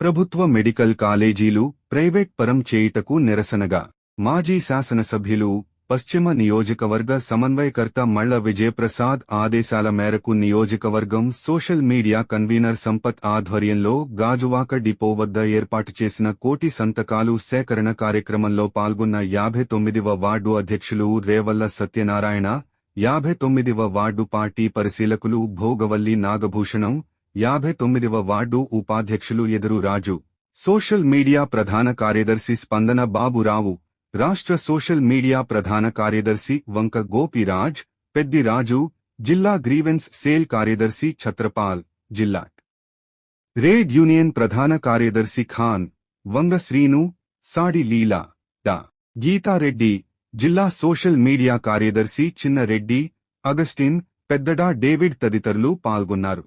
ప్రభుత్వ మెడికల్ కాలేజీలు ప్రైవేట్ పరం చేయుటకు నిరసనగా మాజీ శాసనసభ్యులు పశ్చిమ నియోజకవర్గ సమన్వయకర్త మళ్ళ విజయప్రసాద్ ఆదేశాల మేరకు నియోజకవర్గం సోషల్ మీడియా కన్వీనర్ సంపత్ ఆధ్వర్యంలో గాజువాక డిపో వద్ద ఏర్పాటు చేసిన కోటి సంతకాలు సేకరణ కార్యక్రమంలో పాల్గొన్న యాభై తొమ్మిదివ వార్డు అధ్యక్షులు రేవల్ల సత్యనారాయణ యాభై తొమ్మిదివ వార్డు పార్టీ పరిశీలకులు భోగవల్లి నాగభూషణం యాభై తొమ్మిదివ వార్డు ఉపాధ్యక్షులు ఎదురు రాజు. సోషల్ మీడియా ప్రధాన కార్యదర్శి స్పందన బాబురావు రాష్ట్ర సోషల్ మీడియా ప్రధాన కార్యదర్శి వంక గోపిరాజ్. పెద్దిరాజు జిల్లా గ్రీవెన్స్ సేల్ కార్యదర్శి ఛత్రపాల్ జిల్లా. రేడ్ యూనియన్ ప్రధాన కార్యదర్శి ఖాన్ వంగ శ్రీను సాడి లీలా డా. గీతారెడ్డి జిల్లా సోషల్ మీడియా కార్యదర్శి చిన్నరెడ్డి అగస్టిన్ పెద్దడా డేవిడ్ తదితరులు పాల్గొన్నారు.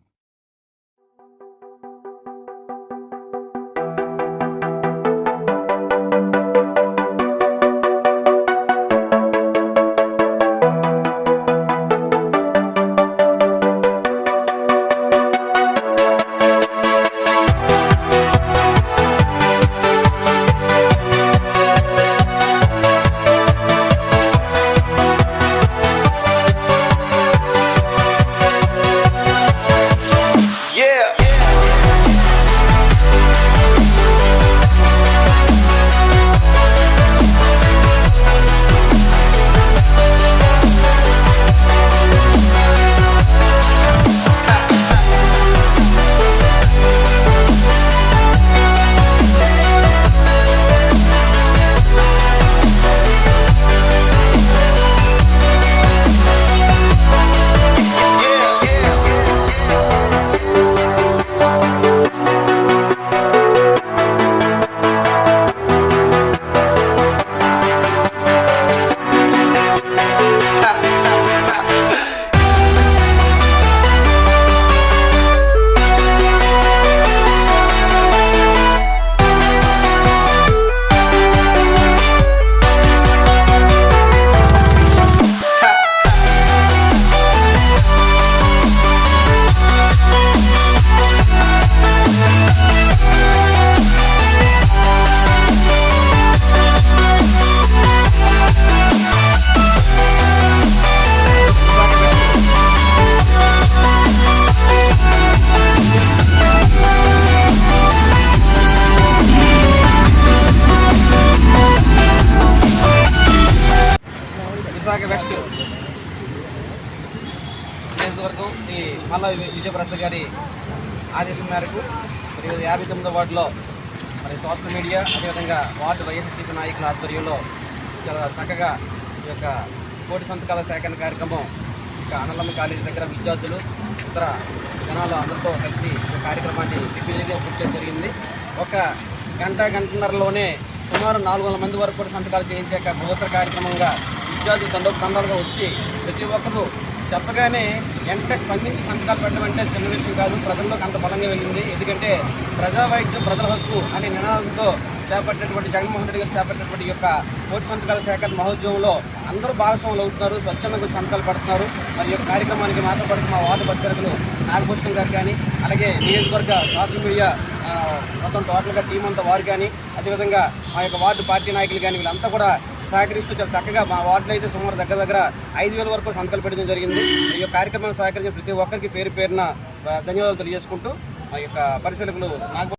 మళ్ళా మల్ల విజయప్రసాద్ గారి ఆదేశం మేరకు మరి యాభై తొమ్మిదో వార్డులో మరి సోషల్ మీడియా అదేవిధంగా వార్డు వైఎస్సీపీ నాయకుల ఆధ్వర్యంలో చాలా చక్కగా ఈ యొక్క కోటి సంతకాల సేకరణ కార్యక్రమం ఇక అనలమ్మ కాలేజీ దగ్గర విద్యార్థులు ఇతర జనాలు అందరితో కలిసి ఈ కార్యక్రమాన్ని దిగ్విజయంగా పూర్తి జరిగింది. ఒక గంట గంటన్నరలోనే సుమారు నాలుగు వందల మంది వరకు కూడా సంతకాలు చేయించాక ఒక బృహత్తర కార్యక్రమంగా విద్యార్థులు తండ్రి తండాలుగా వచ్చి ప్రతి ఒక్కరు చెప్పగానే వెంటనే స్పందించి సంతకాలు పెట్టడం అంటే చిన్న విషయం కాదు. ప్రజల్లోకి అంత బలంగా వెళ్ళింది. ఎందుకంటే ప్రజా వైద్యం ప్రజల హక్కు అనే నినాదంతో చేపట్టినటువంటి జగన్మోహన్ రెడ్డి గారు చేపట్టినటువంటి యొక్క కోటి సంతకాల సేకరణ మహోద్యమంలో అందరూ భాగస్వాములు అవుతున్నారు. స్వచ్ఛందంగా సంతకాలు పడుతున్నారు. మరి యొక్క కార్యక్రమానికి మాతో పడుతున్న మా వార్డు పరిచరకులు నాగభూషణం గారు కానీ అలాగే నియోజకవర్గ సోషల్ మీడియా మొత్తం టోటల్గా టీం అంతా వారు కానీ అదేవిధంగా మా యొక్క వార్డు పార్టీ నాయకులు కానీ వీళ్ళంతా కూడా సహకరిస్తూ చాలా చక్కగా మా వార్డులో అయితే సుమారు దగ్గర దగ్గర ఐదు వేల వరకు సంతకాలు పెట్టడం జరిగింది. ఈ యొక్క కార్యక్రమాన్ని సహకరించిన ప్రతి ఒక్కరికి పేరు పేరున ధన్యవాదాలు తెలియజేసుకుంటూ మా యొక్క పరిశీలకులు నాకు